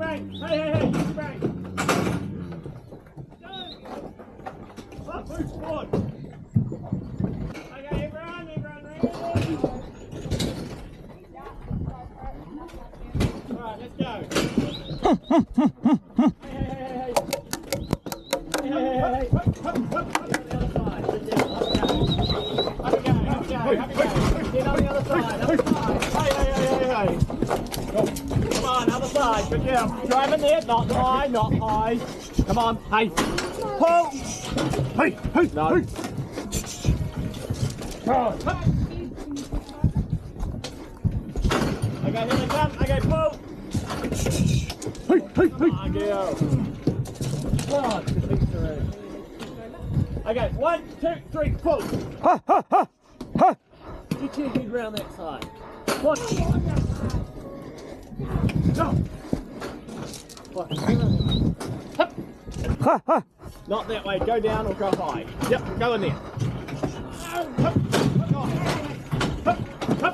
bang. Hey, hey, hey, bang, bang. Go. Up, who's squad? Let's go. other side. Good job. Drive in there. Not high, not high. Come on. Hey. Pull. Hey, hey, no. hey. Oh. Okay, here they come. Okay, pull. Hey, hey, hey. On, go. Come on. Okay, one, two, three, pull. Ha ha ha! Ha! Get your head round that side. One. No. One. Hup. Ha ha! Not that way. Go down or go high. Yep, go in there. Hup.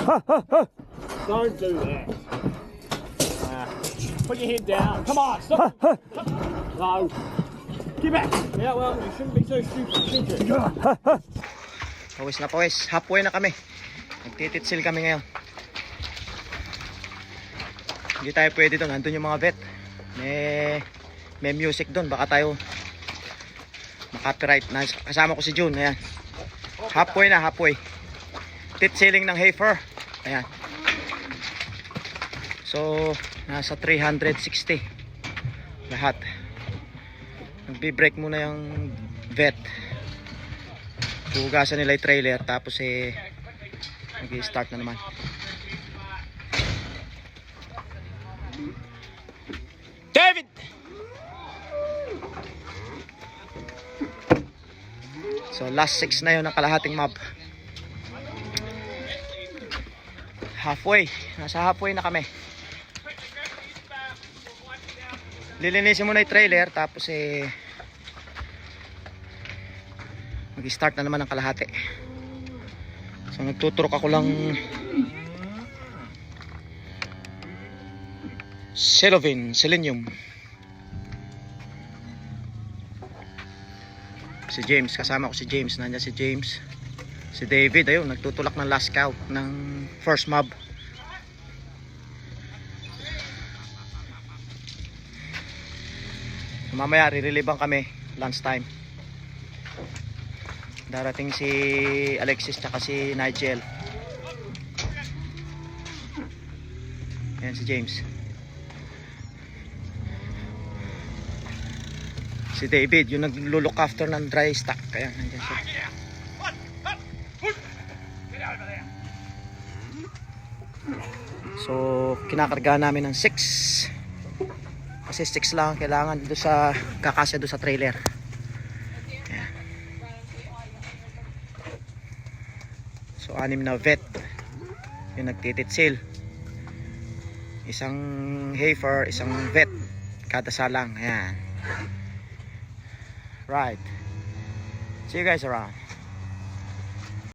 Don't do that. Uh, put your head down. Come on, stop. No. Get back. Yeah, well, you shouldn't be so stupid, should you? Pawis na pawis. Halfway na kami. Nagtititsil kami ngayon. Hindi tayo pwede doon. Andun yung mga vet. May, may music doon. Baka tayo makapiright. Na, kasama ko si June. Ayan. Halfway na, halfway. Titsilling ng heifer. Ayan. So, nasa 360 lahat. Nagbi-break muna yung vet. Hugasan nila yung trailer tapos eh mag-start na naman. David! So last 6 na yun ng kalahating mob. Halfway. Nasa halfway na kami. Lilinisin muna yung trailer tapos eh mag-start na naman ng kalahati. So nagtuturok ako lang Celovin, Selenium. Si James, kasama ko si James. Nandiyan si James. Si David, ayun, nagtutulak ng last cow ng first mob. Mamaya, rirelibang kami lunch time. Darating si Alexis tsaka si Nigel. Ayan si James. Si David, yung naglo-look after ng dry stock. Kaya nandiyan siya. So, kinakarga namin ng 6. Kasi 6 lang ang kailangan doon sa kakasya doon sa trailer. Ayan. So, anim na vet yung nagtititsil. Isang heifer, isang vet kada salang. Ayan. Right. See you guys around.